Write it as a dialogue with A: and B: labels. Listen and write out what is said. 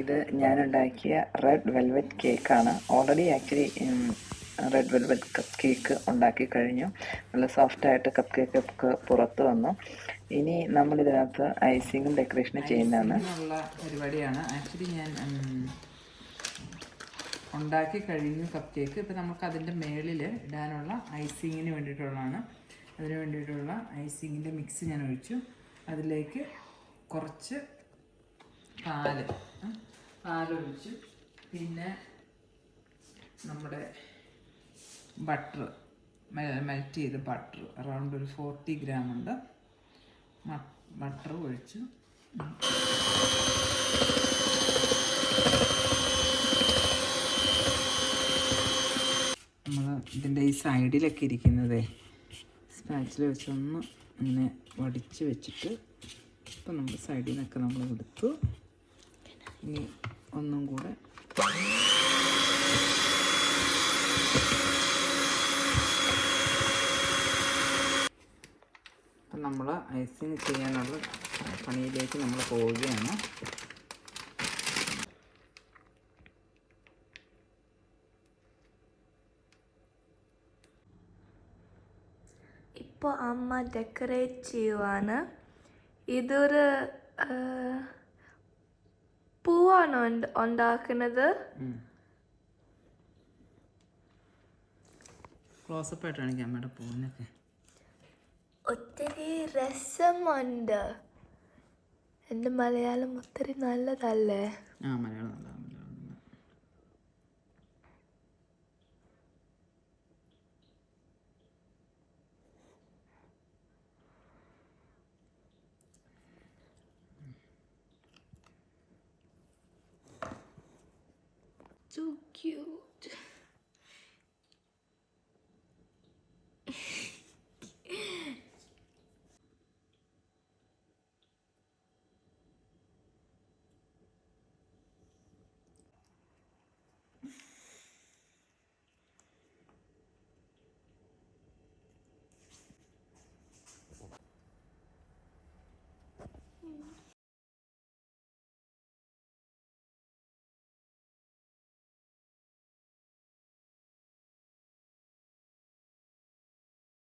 A: ഇത് ഞാനുണ്ടാക്കിയ red velvet കേക്കാണ് already actually red velvet cupcake ഉണ്ടാക്കി കഴിഞ്ഞു. നല്ല സോഫ്റ്റായിട്ട് കപ്പ് കേക്ക് ഒക്കെ പുറത്ത് വന്നു. ഇനി നമ്മൾ ഇതിനകത്ത് ഐസിങ്ങും ഡെക്കറേഷനും ചെയ്യുന്നതാണ്.
B: പരിപാടിയാണ്. ആക്ച്വലി ഞാൻ ഉണ്ടാക്കി കഴിഞ്ഞു കപ്പ് കേക്ക് ഇപ്പം നമുക്ക് അതിന്റെ മേളിൽ ഇടാനുള്ള ഐസിങ്ങിന് വേണ്ടിയിട്ടുള്ളതാണ്. അതിന് വേണ്ടിയിട്ടുള്ള ഐസിങ്ങിന്റെ മിക്സ് ഞാൻ ഒഴിച്ചു അതിലേക്ക് കുറച്ച് പാൽ പാലൊഴിച്ചു പിന്നെ നമ്മുടെ ബട്ടർ മെൽറ്റ് ചെയ്ത് ബട്ടർ അറൗണ്ട് ഒരു ഫോർട്ടി ഗ്രാം ഉണ്ട്. ബട്ടർ ഒഴിച്ചു. നമ്മൾ ഇതിന്റെ ഈ സൈഡിലൊക്കെ ഇരിക്കുന്നതേ സ്പാച്ചിൽ വെച്ചൊന്ന് ഇങ്ങനെ വടിച്ച് വെച്ചിട്ട് ഇപ്പം നമ്മൾ സൈഡിൽ നിന്നൊക്കെ നമ്മൾ എടുത്തു. ഇനി ഒന്നും കൂടെ. അപ്പം നമ്മൾ ഐസിങ് ചെയ്യാനുള്ള പണിയിലേക്ക് നമ്മൾ പോവുകയാണ്.
C: ഇപ്പോൾ അമ്മ ഡെക്കറേറ്റ് ചെയ്യുവാണ്. ഇതൊരു പൂവാണോ ഉണ്ട് ഉണ്ടാക്കുന്നത്
B: ക്ലോസപ്പ് ആയിട്ടാണ്
C: ഒത്തിരി രസമുണ്ട്. എന്റെ മലയാളം ഒത്തിരി നല്ലതല്ലേ?
B: ആ മലയാളം നല്ല
C: too cute.